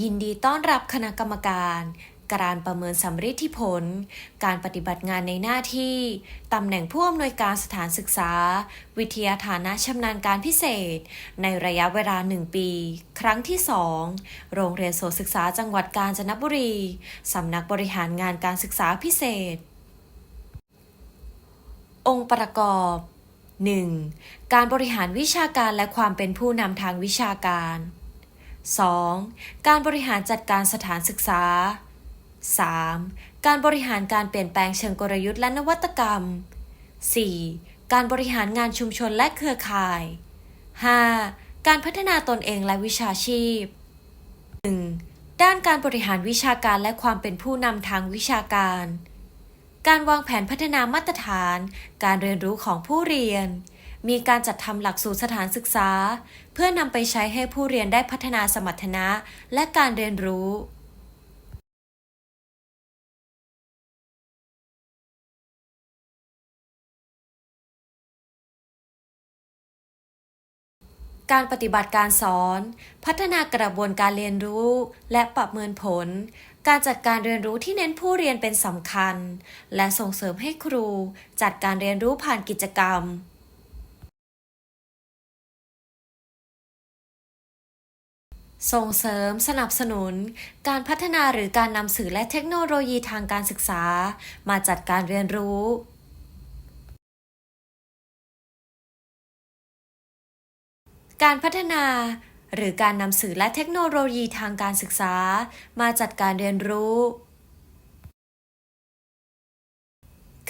ยินดีต้อนรับคณะกรรมการ การประเมินสำฤทธิผล การปฏิบัติงานในหน้าที่ ตำแหน่งผู้อำนวยการสถานศึกษา วิทยาฐานะชำนาญการพิเศษ ในระยะเวลาหนึ่งปี ครั้งที่ 2 โรงเรียนโสศึกษาจังหวัดกาญจนบุรี สำนักบริหารงานการศึกษาพิเศษ องค์ประกอบ 1. การบริหารวิชาการและความเป็นผู้นำทางวิชาการ 2. การบริหารจัดการสถานศึกษา 3. การบริหารการเปลี่ยนแปลงเชิงกลยุทธ์และนวัตกรรม 4. การบริหารงานชุมชนและเครือข่าย 5. การพัฒนาตนเองและวิชาชีพ 1. ด้านการบริหารวิชาการและความเป็นผู้นำทางวิชาการ การวางแผนพัฒนามาตรฐาน การเรียนรู้ของผู้เรียน มีการจัดทำหลักสูตรสถานศึกษา เพื่อนำไปใช้ให้ผู้เรียนได้พัฒนาสมรรถนะและการเรียนรู้การปฏิบัติการสอน พัฒนากระบวนการเรียนรู้ และประเมินผล การจัดการเรียนรู้ที่เน้นผู้เรียนเป็นสำคัญ และส่งเสริมให้ครู จัดการเรียนรู้ผ่านกิจกรรม ส่งเสริมสนับสนุน การพัฒนาหรือการนำสื่อและเทคโนโลยีทางการศึกษา มาจัดการเรียนรู้การพัฒนา หรือการนำสื่อและเทคโนโลยีทางการศึกษา มาจัดการเรียนรู้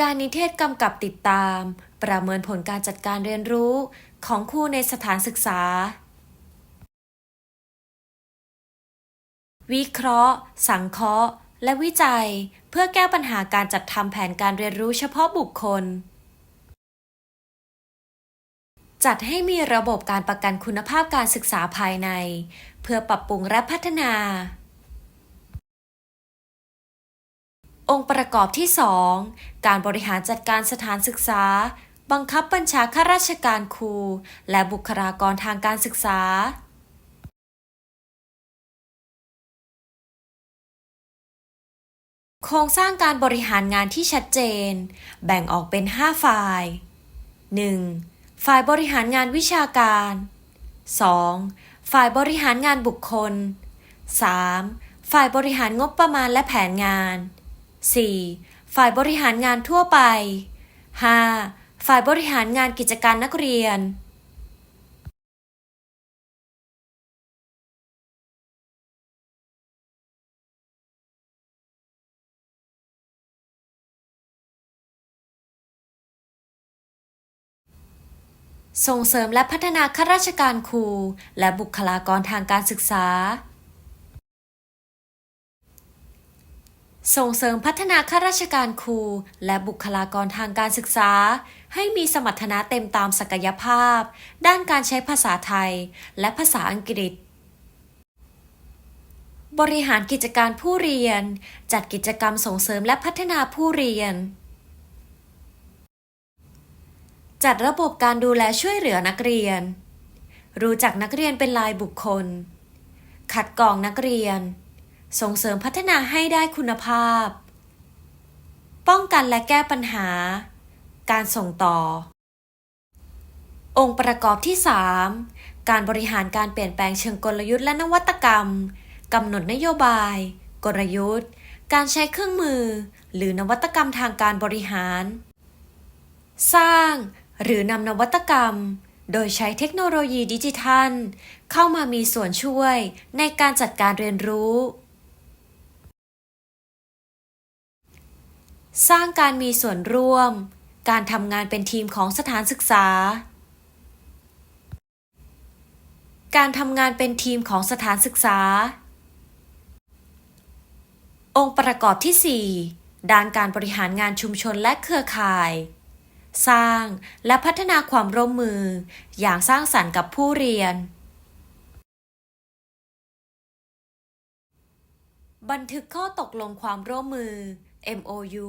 การนิเทศกำกับติดตาม ประเมินผลการจัดการเรียนรู้ของครูในสถานศึกษา วิเคราะห์ สังเคราะห์ และวิจัย เพื่อแก้ปัญหาการจัดทำแผนการเรียนรู้เฉพาะบุคคล จัดให้มีระบบการประกันคุณภาพการศึกษาภายใน เพื่อปรับปรุงและพัฒนา องค์ประกอบที่ 2 การบริหารจัดการสถานศึกษาบังคับบัญชาข้าราชการครู และบุคลากรทางการศึกษา โครงสร้างการบริหารงานที่ชัดเจน แบ่งออกเป็น 5 ฝ่าย 1. ฝ่ายบริหารงานวิชาการ 2. ฝ่ายบริหารงานบุคคล 3. ฝ่ายบริหารงบประมาณและแผนงาน 4. ฝ่ายบริหารงานทั่วไป 5. ฝ่ายบริหารงานกิจการนักเรียน ส่งเสริมและพัฒนาข้าราชการครู และบุคลากรทางการศึกษา ส่งเสริมพัฒนาข้าราชการครู และบุคลากรทางการศึกษา ให้มีสมรรถนะเต็มตามศักยภาพ ด้านการใช้ภาษาไทย และภาษาอังกฤษ บริหารกิจการผู้เรียน จัดกิจกรรมส่งเสริมและพัฒนาผู้เรียน จัดระบบการดูแลช่วยเหลือนักเรียน รู้จักนักเรียนเป็นรายบุคคล คัดกรองนักเรียน ส่งเสริมพัฒนาให้ได้คุณภาพ ป้องกันและแก้ปัญหา การส่งต่อ องค์ประกอบที่ 3 การบริหารการเปลี่ยนแปลงเชิงกลยุทธ์และนวัตกรรมกำหนดนโยบาย กลยุทธ์ การใช้เครื่องมือ หรือนวัตกรรมทางการบริหาร สร้าง หรือนำนวัตกรรม โดยใช้เทคโนโลยีดิจิทัล เข้ามามีส่วนช่วยในการจัดการเรียนรู้ สร้างการมีส่วนร่วม การทำงานเป็นทีมของสถานศึกษา การทำงานเป็นทีมของสถานศึกษา องค์ประกอบที่ 4ด้านการบริหารงานชุมชนและเครือข่าย สร้างและพัฒนาความร่วมมือ อย่างสร้างสรรค์กับผู้เรียน บันทึกข้อตกลงความร่วมมือ MOU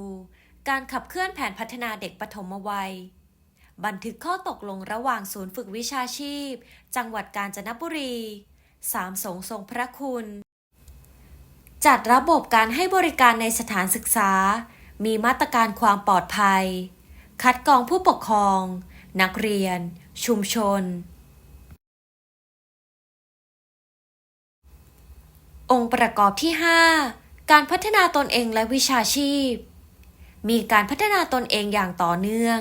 การขับเคลื่อนแผนพัฒนาเด็กปฐมวัย บันทึกข้อตกลงระหว่างศูนย์ฝึกวิชาชีพ จังหวัดกาญจนบุรีสามสงทรงพระคุณ จัดระบบการให้บริการในสถานศึกษา มีมาตรการความปลอดภัย คัดกรองผู้ปกครอง นักเรียน ชุมชน องค์ประกอบที่ 5 การพัฒนาตนเองและวิชาชีพ มีการพัฒนาตนเองอย่างต่อเนื่อง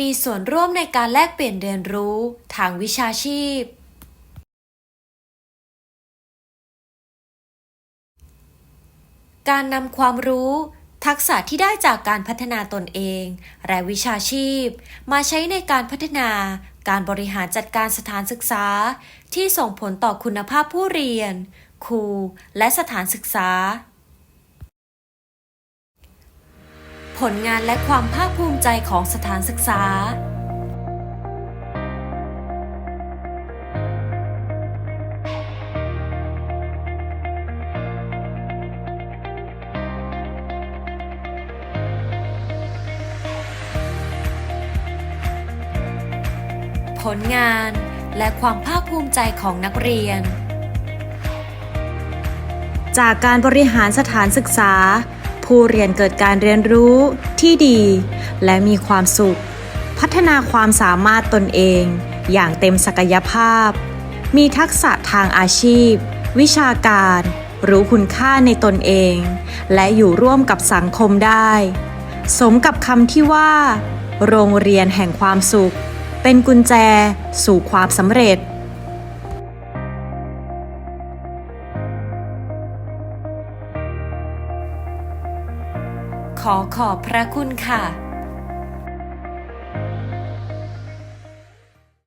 มีส่วนร่วมในการแลกเปลี่ยนเรียนรู้ทางวิชาชีพ การนำความรู้ ทักษะที่ได้จากการพัฒนาตนเอง และวิชาชีพ มาใช้ในการพัฒนา การบริหารจัดการสถานศึกษา ที่ส่งผลต่อคุณภาพผู้เรียน ครู และสถานศึกษา ผลงานและความภาคภูมิใจของสถานศึกษา ผลงาน และความภาคภูมิใจของนักเรียน จากการบริหารสถานศึกษา ผู้เรียนเกิดการเรียนรู้ที่ดี และมีความสุข พัฒนาความสามารถตนเอง อย่างเต็มศักยภาพ มีทักษะทางอาชีพ วิชาการ รู้คุณค่าในตนเอง และอยู่ร่วมกับสังคมได้ สมกับคำที่ว่า โรงเรียนแห่งความสุข เป็นกุญแจสู่ความสำเร็จ ขอขอบพระคุณค่ะ